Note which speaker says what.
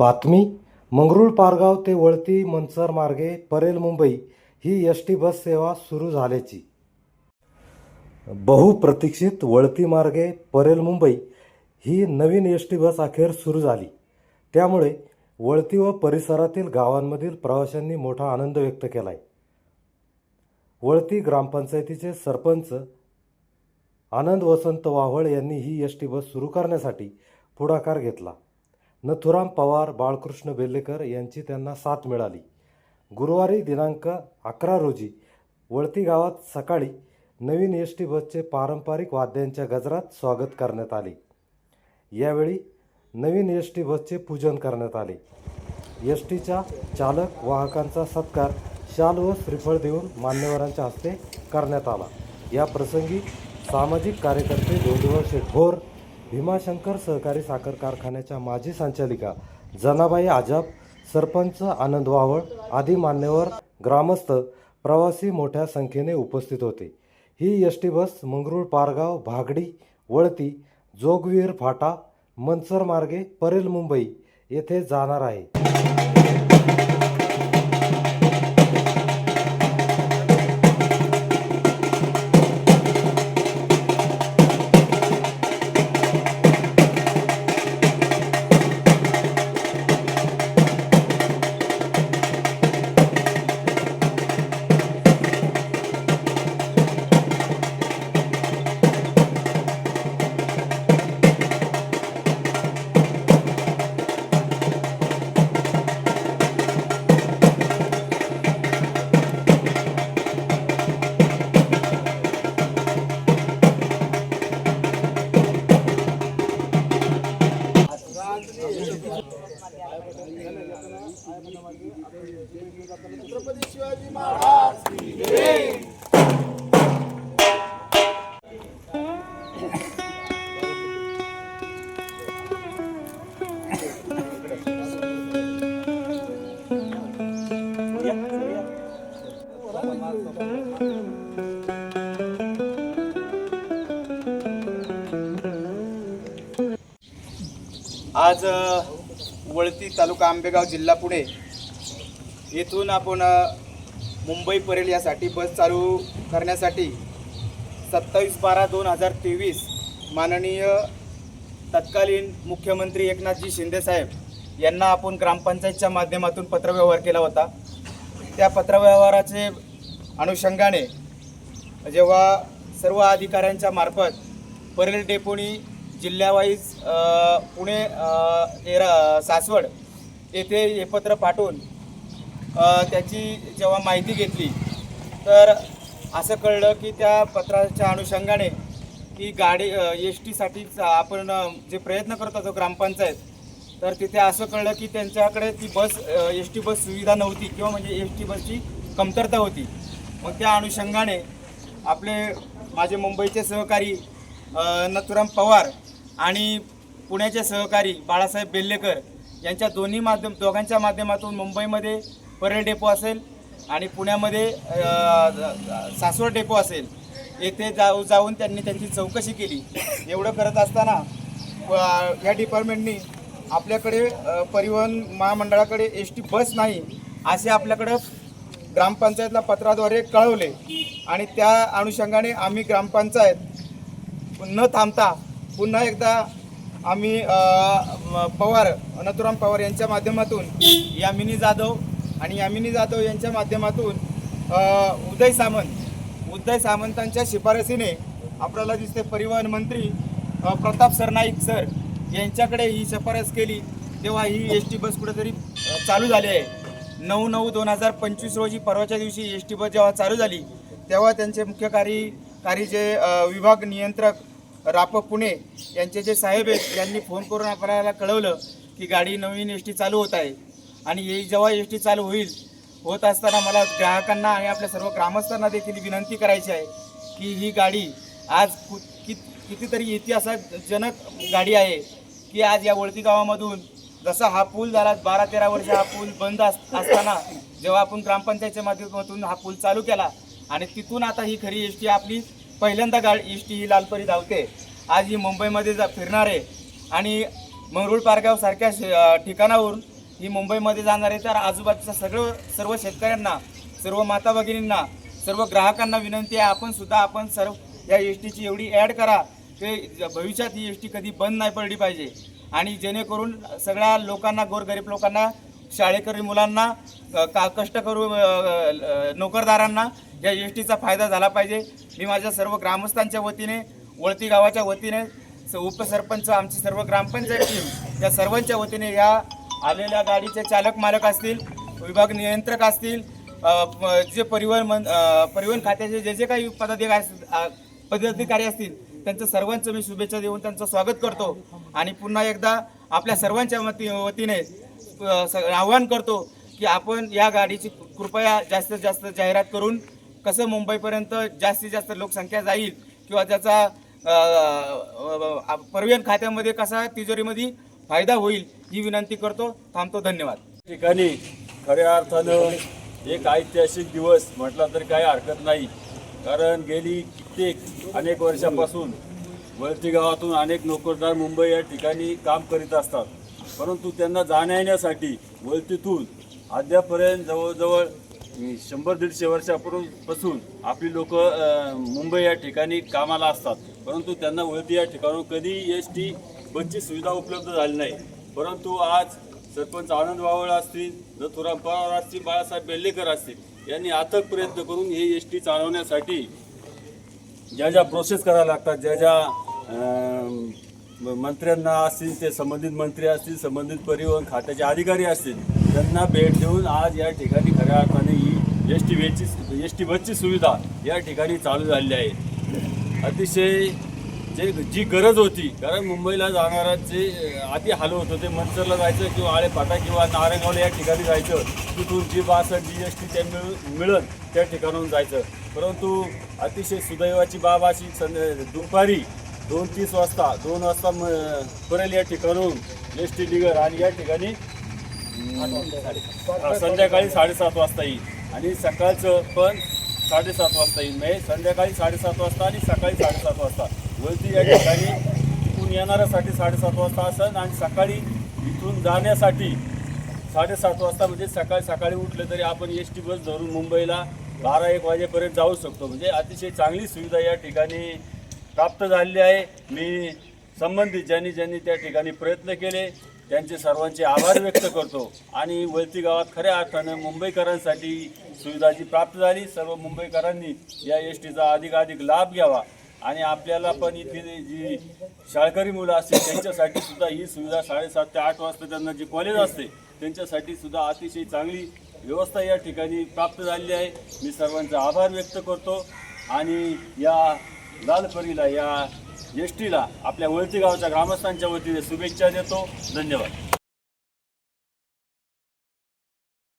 Speaker 1: बातमी मंगरुळ पारगाव ते वळती मनसर मार्गे परेल मुंबई ही एस टी बस सेवा सुरू झाल्याची. बहुप्रतीक्षित वळती मार्गे परेल मुंबई ही नवीन एस टी बस अखेर सुरू झाली. त्यामुळे वळती व परिसरातील गावांमधील प्रवाशांनी मोठा आनंद व्यक्त केला आहे वळती ग्रामपंचायतीचे सरपंच आनंद वसंत वाव्हळ यांनी ही एस टी बस सुरू करण्यासाठी पुढाकार घेतला. नथुराम पवार बाळकृष्ण बेल्लेकर यांची त्यांना साथ मिळाली. गुरुवारी दिनांक अकरा रोजी वळती गावात सकाळी नवीन एस टी बसचे पारंपरिक वाद्यांच्या गजरात स्वागत करण्यात आले. यावेळी नवीन एस टी बसचे पूजन करण्यात आले. एस टीच्या चालक वाहकांचा सत्कार शाल व श्रीफळ देऊन मान्यवरांच्या हस्ते करण्यात आला. या प्रसंगी सामाजिक कार्यकर्ते धोंडीवर शेठ भोर भीमाशंकर सहकारी साखर कारखान्याच्या माजी संचालिका जनाबाई आजाब सरपंच आनंद वावळ आदी मान्यवर ग्रामस्थ प्रवासी मोठ्या संख्येने उपस्थित होते. ही S T bus Mangrul Pargaon Bhagdi Valati Jogvir फाटा मनसर मार्गे परेल मुंबई येथे जाणार आहे.
Speaker 2: आज वळती तालुका आंबेगाव जिल्हा पुणे येथून आपण मुंबई परेल यासाठी बस चालू करण्यासाठी सत्तावीस बारा दोन हजार तेवीस माननीय तत्कालीन मुख्यमंत्री एकनाथजी शिंदेसाहेब यांना आपण ग्रामपंचायतच्या माध्यमातून पत्रव्यवहार केला होता. त्या पत्रव्यवहाराचे अनुषंगाने जेव्हा सर्व अधिकाऱ्यांच्या मार्फत परेल डेपोनी जिल्ह्यावाईज पुणे एरा सासवड येथे हे पत्र पाठवून त्याची जेव्हा माहिती घेतली तर असं कळलं की त्या पत्राच्या अनुषंगाने की गाडी एस टीसाठी आपण जे प्रयत्न करत होतो ग्रामपंचायत तर तिथे असं कळलं की त्यांच्याकडे ती बस एस टी बस सुविधा नव्हती किंवा म्हणजे एस टी बसची कमतरता होती. मग त्या अनुषंगाने आपले माझे मुंबईचे सहकारी नथुराम पवार आणि पुण्याचे सहकारी बाळासाहेब बेल्लेकर यांच्या दोन्ही माध्यम दोघांच्या माध्यमातून मुंबईमध्ये परेल डेपो असेल आणि पुण्यामध्ये सासवड डेपो असेल येथे जाऊ जाऊन त्यांनी त्यांची चौकशी केली. एवढं करत असताना ह्या या डिपार्टमेंटनी आपल्याकडे परिवहन महामंडळाकडे एस टी बस नाही असे आपल्याकडं ग्रामपंचायतला पत्राद्वारे कळवले. आणि त्या अनुषंगाने आम्ही ग्रामपंचायत न थांबता पुन्हा एकदा आम्ही पवार नथुराम पवार यांच्या माध्यमातून यामिनी जाधव आणि यामिनी जाधव यांच्या माध्यमातून उदय सामंत उदय सामंतांच्या शिफारसीने आपल्याला दिसते परिवहन मंत्री प्रताप सरनाईक सर यांच्याकडे ही शिफारस केली. तेव्हा ही एस टी बस कुठेतरी चालू झाली आहे. नऊ नऊ दोन हजार पंचवीस रोजी परवाच्या दिवशी एस टी बस जेव्हा चालू झाली तेव्हा त्यांचे मुख्य कार्य कार्य जे विभाग नियंत्रक राप पुणे यांचे जे साहेब आहेत यांनी फोन करून आपल्याला कळवलं की गाडी नवीन एस टी चालू होत आहे. आणि ही जेव्हा एस टी चालू होईल होत असताना मला ग्राहकांना आणि आपल्या सर्व ग्रामस्थांना देखील विनंती करायची आहे की ही गाडी आज कि कितीतरी इतिहासजनक गाडी आहे की आज या वळती गावामधून जसा हा पूल झाला बारा तेरा वर्ष हा पूल बंद अस असताना जेव्हा आपण ग्रामपंचायतच्या माध्यमातून हा पूल चालू केला आणि तिथून आता ही खरी एस टी आपली पहिल्यांदा गाड एस टी ही लालपरी धावते. आज ही मुंबईमध्ये जा फिरणार आहे आणि मंगरुळ पारगावसारख्या श- ठिकाणावरून ही मुंबईमध्ये जाणार आहे तर आजूबाजूच्या सगळं सर्व शेतकऱ्यांना सर्व माता भगिनींना सर्व ग्राहकांना विनंती आहे आपण सुद्धा आपण सर्व या एस टीची एवढी ॲड करा ते भविष्यात ही एस टी कधी बंद नाही पडली पाहिजे. आणि जेणेकरून सगळ्या लोकांना गोरगरीब लोकांना शाळेकरी मुलांना का कष्ट करू नोकरदारांना या एस टीचा फायदा झाला पाहिजे. मी माझ्या सर्व ग्रामस्थांच्या वतीने वळती गावाच्या वतीने स- उपसरपंच आमची सर्व ग्रामपंचायत टीम या सर्वांच्या वतीने या आलेल्या गाडीचे चालक मालक असतील विभाग नियंत्रक असतील जे परिवहन मन परिवहन खात्याचे जे जे काही पदाधिकारी पदाधिकारी असतील त्यांचं सर्वांचं मी शुभेच्छा देऊन त्यांचं स्वागत करतो. आणि पुन्हा एकदा आपल्या सर्वांच्या वती वतीने स- आवाहन करतो की आपण या गाडीची कृपया जास्तीत जास्त जाहिरात करून कसं मुंबईपर्यंत जास्तीत जास्त लोकसंख्या जाईल किंवा त्याचा अ, परिवहन खात्यामध्ये कसा तिजोरीमध्ये फायदा होईल ही विनंती करतो. थांबतो. धन्यवाद.
Speaker 3: ठिकाणी खऱ्या अर्थानं एक ऐतिहासिक दिवस म्हटला तरी काही हरकत नाही. कारण गेली कित्येक अनेक वर्षापासून वळती गावातून अनेक नोकरदार मुंबई या ठिकाणी काम करीत असतात. परंतु त्यांना जाण्या येण्यासाठी वळतीतून अद्यापर्यंत जवळजवळ शंभर दीडशे वर्षापूर्वीपासून आपली लोक मुंबई या ठिकाणी कामाला असतात. परंतु त्यांना वळती या ठिकाणून कधी एस टी बसची सुविधा उपलब्ध झाली नाही. परंतु आज सरपंच आनंद वावळ असतील नथुराम पवार असतील बाळासाहेब बेल्लेकर असतील यांनी अथक प्रयत्न करून हे एस टी चालवण्यासाठी ज्या ज्या प्रोसेस करायला लागतात ज्या ज्या मंत्र्यांना असतील ते संबंधित मंत्री असतील संबंधित परिवहन खात्याचे अधिकारी असतील त्यांना भेट देऊन आज या ठिकाणी खऱ्या अर्थाने एस टी वेची एस टी बसची सुविधा या ठिकाणी चालू झालेली आहे. अतिशय जे जी गरज होती कारण मुंबईला जाणारा जे अति हाल होत होते मनसरला जायचं किंवा आळेपाटा किंवा नारायणगावला या ठिकाणी जायचं तिथून जी बास जी एस टी त्या मिळ मिळत त्या ठिकाणाहून जायचं. परंतु अतिशय सुदैवाची बाब अशी सं दुपारी दोन तीस वाजता दोन वाजता म परेल या ठिकाणून एस टी डिगर आणि या ठिकाणी संध्याकाळी साडेसात वाजता येईल. आणि सकाळचं पण साडेसात वाजता येईल. म्हणजे संध्याकाळी साडेसात वाजता आणि सकाळी साडेसात वाजता. वरती या ठिकाणी तिथून येणाऱ्यासाठी साडेसात वाजता असेल आणि सकाळी इथून जाण्यासाठी साडेसात वाजता म्हणजे सकाळी सकाळी उठलं तरी आपण एस टी बस धरून मुंबईला बारा एक वाजेपर्यंत जाऊ शकतो. म्हणजे अतिशय चांगली सुविधा या ठिकाणी प्राप्त झालेली आहे. मी संबंधित ज्यांनी ज्यांनी त्या ठिकाणी प्रयत्न केले त्यांचे सर्वांचे आभार व्यक्त करतो. आणि वलती गावात खऱ्या अर्थानं मुंबईकरांसाठी सुविधा जी प्राप्त झाली. सर्व मुंबईकरांनी या एस टीचा अधिकाधिक लाभ घ्यावा. आणि आपल्याला पण इथे जी शाळकरी मुलं असतील त्यांच्यासाठी सुद्धा ही सुविधा साडेसात ते आठ वाजता त्यांना जे कॉलेज असते त्यांच्यासाठी सुद्धा अतिशय चांगली व्यवस्था या ठिकाणी प्राप्त झालेली आहे. मी सर्वांचा आभार व्यक्त करतो. आणि या लालपरीला या एस टीला आपल्या वळती गावच्या ग्रामस्थांच्या वतीने शुभेच्छा देतो. धन्यवाद.